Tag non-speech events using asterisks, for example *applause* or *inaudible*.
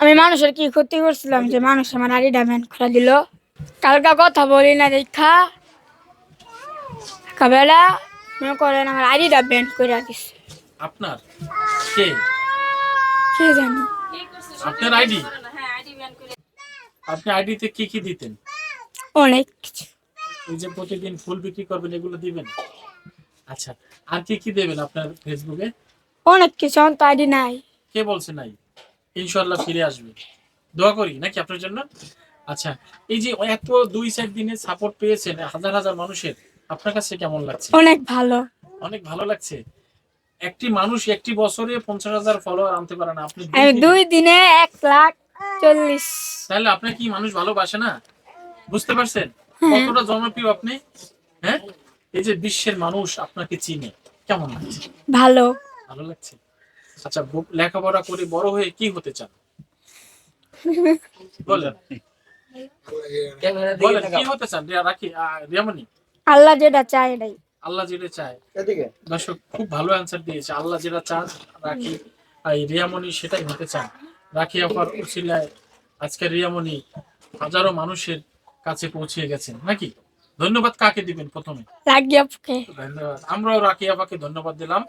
আমি মানুষের কি ক্ষতি করছিলাম যে মানুষ আমার আইডিটা ব্যান করে দিল? কালকা কথা বলি না দেখা। কাবেলা মনে করেন আমার আইডিটা ব্যান করে দিচ্ছে আপনার? কে? কে জানি? আপনার আইডি? আপনি আইডিতে কি কি দিতেন? অনেক কিছু। এই যে প্রতিদিন ফুল বিক্রি করবেন এগুলো দিবেন? আচ্ছা আর কি কি দেবেন আপনার ফেসবুকে অনেক কিছু আমার তো আইডি নাই। কে বলছে নাই? ইনশাল্লাহ ফিরে আসবে। দোয়া করি নাকি আপনার জন্য? আচ্ছা এই যে এত দুই চার দিনে সাপোর্ট পেয়েছেন হাজার হাজার মানুষের আপনার কাছে কেমন লাগছে? অনেক ভালো। অনেক ভালো লাগছে। একটি মানুষ একটি বছরে পঞ্চাশ হাজার ফলোয়ার আনতে পারে না আপনি দুই দিনে- এক লাখ চল্লিশ। তাহলে আপনার কি মানুষ ভালোবাসে না? বুঝতে পারছেন? হ্যাঁ। কতটা জনপ্রিয় আপনি? হ্যাঁ? এই যে বিশ্বের মানুষ আপনাকে চিনে কেমন লাগছে? ভালো। ভালো লাগছে? আচ্ছা লেখাপড়া করে বড় হয়ে কি হতে চান? *laughs* বলেন। বলেন কি হতে চান? রাখি রিয়ামণি? আল্লাহ যেটা চায় এটাই। আল্লাহ যেটা চায়। দর্শক খুব ভালো অ্যান্সার দিয়েছে। আল্লাহ যেটা চান রাখি আর এই রিয়ামণি সেটাই হতে চান। রাখি আপার উচিলায় আজকে রিয়ামণি হাজারো মানুষের কাছে পৌঁছে গেছেন নাকি? ধন্যবাদ কাকে দিবেন প্রথমে? ধন্যবাদ। আমরাও রাখি আপাকে ধন্যবাদ দিলাম।